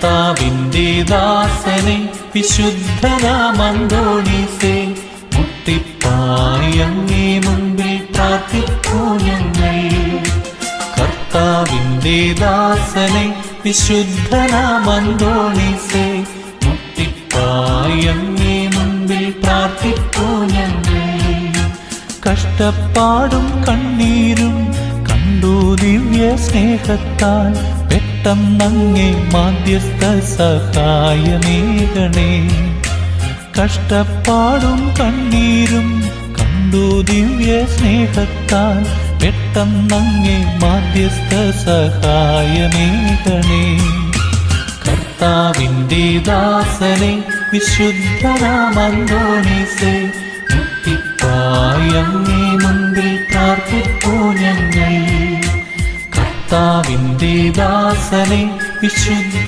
കർത്താവിന്റെ ദാസനെ വിശുദ്ധനാമന്തോണീസേ മുട്ടിപ്പായങ്ങേ മുൻപിൽ പ്രാർത്ഥിക്കൂ ഞങ്ങൾ കർത്താവിന്റെ ദാസനെ വിശുദ്ധനാമന്തോണീസേ മുട്ടിപ്പായങ്ങേ മുൻപിൽ പ്രാർത്ഥിക്കൂ ഞങ്ങൾ കഷ്ടപ്പാടും കണ്ടു ദിവ്യ സ്നേഹത്താൽ പെട്ടെന്നങ്ങേ മാധ്യസ്ഥ സഹായമേകണേ കഷ്ടപ്പാടും കണ്ണീരും കണ്ടു ദിവ്യ സ്നേഹത്താൽ പെട്ടെന്നങ്ങേ മാധ്യസ്ഥ സഹായമേകണേ കർത്താവിന്റെ ദാസനെ വിശുദ്ധനാമന്തോണീസേ മുത്തിപ്പായങ്ങേ മന്ത്രി പ്രാർത്ഥിപ്പൂ ഞങ്ങൾ. കർത്താവിന്റെ ദാസനെ വിശുദ്ധ